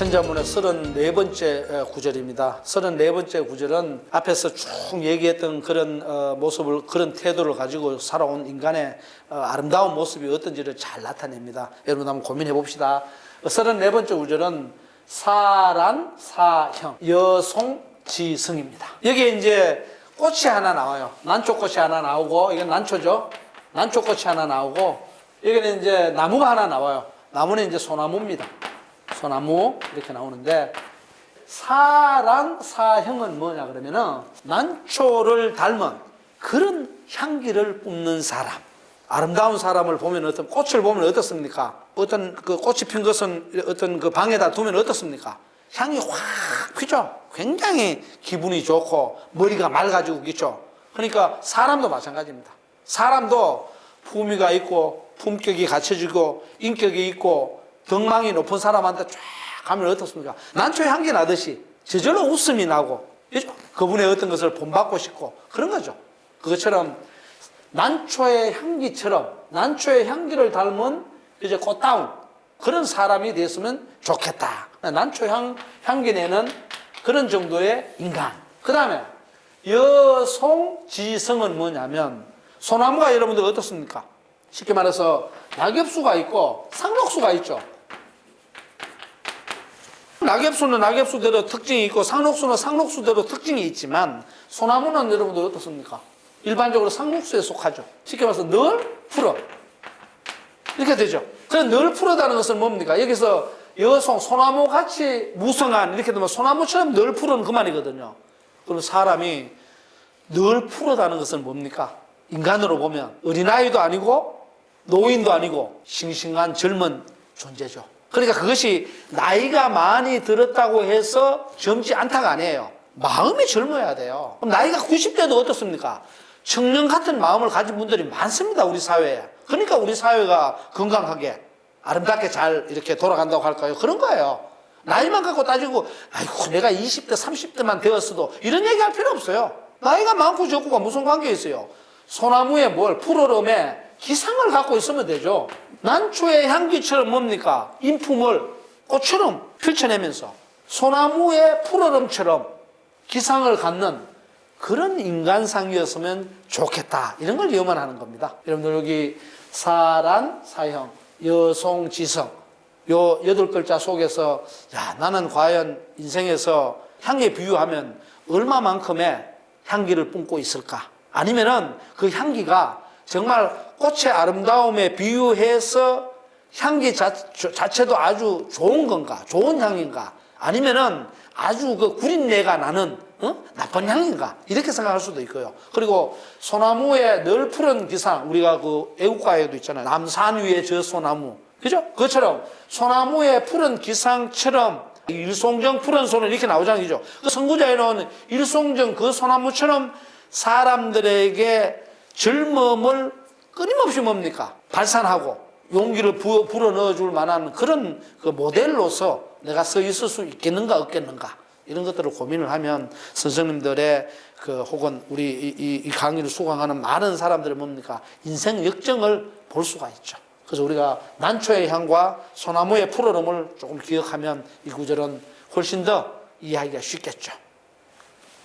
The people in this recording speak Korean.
천자문의 34번째 구절입니다. 34번째 구절은 앞에서 쭉 얘기했던 그런 어, 모습을 그런 태도를 가지고 살아온 인간의 어, 아름다운 모습이 어떤지를 잘 나타냅니다. 여러분 한번 고민해 봅시다. 34번째 구절은 사란 사형 여송 지성입니다. 여기에 이제 꽃이 하나 나와요. 난초꽃이 하나 나오고 이건 난초죠. 난초꽃이 하나 나오고 여기는 이제 나무가 하나 나와요. 나무는 이제 소나무입니다. 소나무 이렇게 나오는데 사랑 사형은 뭐냐 그러면은 난초를 닮은 그런 향기를 뿜는 사람 아름다운 사람을 보면 어떤 꽃을 보면 어떻습니까? 어떤 그 꽃이 핀 것은 어떤 그 방에다 두면 어떻습니까? 향이 확 피죠. 굉장히 기분이 좋고 머리가 맑아지고 있죠. 그러니까 사람도 마찬가지입니다. 사람도 품위가 있고 품격이 갖춰지고 인격이 있고 덕망이 높은 사람한테 쫙 가면 어떻습니까? 난초의 향기 나듯이 저절로 웃음이 나고 그죠? 그분의 어떤 것을 본받고 싶고 그런 거죠. 그것처럼 난초의 향기처럼 난초의 향기를 닮은 이제 꽃다운 그런 사람이 됐으면 좋겠다. 난초 향, 향기 내는 그런 정도의 인간. 그 다음에 여송지성은 뭐냐면 소나무가 여러분들 어떻습니까? 쉽게 말해서 낙엽수가 있고 상록수가 있죠. 낙엽수는 낙엽수대로 특징이 있고 상록수는 상록수대로 특징이 있지만 소나무는 여러분들 어떻습니까? 일반적으로 상록수에 속하죠. 쉽게 말해서 늘 풀어. 이렇게 되죠. 그래 늘 푸르다는 것은 뭡니까? 여기서 여성 소나무 같이 무성한 이렇게 되면 소나무처럼 늘 푸르는 그 말이거든요. 그럼 사람이 늘 푸르다는 것은 뭡니까? 인간으로 보면 어린아이도 아니고 노인도 아니고 싱싱한 젊은 존재죠. 그러니까 그것이 나이가 많이 들었다고 해서 젊지 않다가 아니에요. 마음이 젊어야 돼요. 그럼 나이가 90대도 어떻습니까? 청년 같은 마음을 가진 분들이 많습니다, 우리 사회에. 그러니까 우리 사회가 건강하게, 아름답게 잘 이렇게 돌아간다고 할까요? 그런 거예요. 나이만 갖고 따지고, 아이고, 내가 20대, 30대만 되었어도 이런 얘기 할 필요 없어요. 나이가 많고 적고가 무슨 관계 있어요? 소나무에 뭘, 푸르름에 기상을 갖고 있으면 되죠. 난초의 향기처럼 뭡니까? 인품을 꽃처럼 펼쳐내면서 소나무의 푸르름처럼 기상을 갖는 그런 인간상이었으면 좋겠다. 이런 걸 염원하는 겁니다. 여러분들 여기 사란, 사형, 여송, 지성 요 여덟 글자 속에서 야 나는 과연 인생에서 향에 비유하면 얼마만큼의 향기를 뿜고 있을까? 아니면은 그 향기가 정말 꽃의 아름다움에 비유해서 향기 자, 자체도 아주 좋은 건가? 좋은 향인가? 아니면은 아주 그 구린내가 나는 어? 나쁜 향인가? 이렇게 생각할 수도 있고요. 그리고 소나무의 늘 푸른 기상, 우리가 그 애국가에도 있잖아요. 남산 위에 저 소나무. 그죠? 그것처럼 소나무의 푸른 기상처럼 일송정 푸른 소는 이렇게 나오잖아요. 그죠? 그 선구자에는 일송정 그 소나무처럼 사람들에게 젊음을 끊임없이 뭡니까? 발산하고 용기를 부, 불어 넣어줄 만한 그런 그 모델로서 내가 서 있을 수 있겠는가 없겠는가 이런 것들을 고민을 하면 선생님들의 그 혹은 우리 이, 이, 이 강의를 수강하는 많은 사람들의 뭡니까 인생 역정을 볼 수가 있죠. 그래서 우리가 난초의 향과 소나무의 푸르름을 조금 기억하면 이 구절은 훨씬 더 이해하기가 쉽겠죠.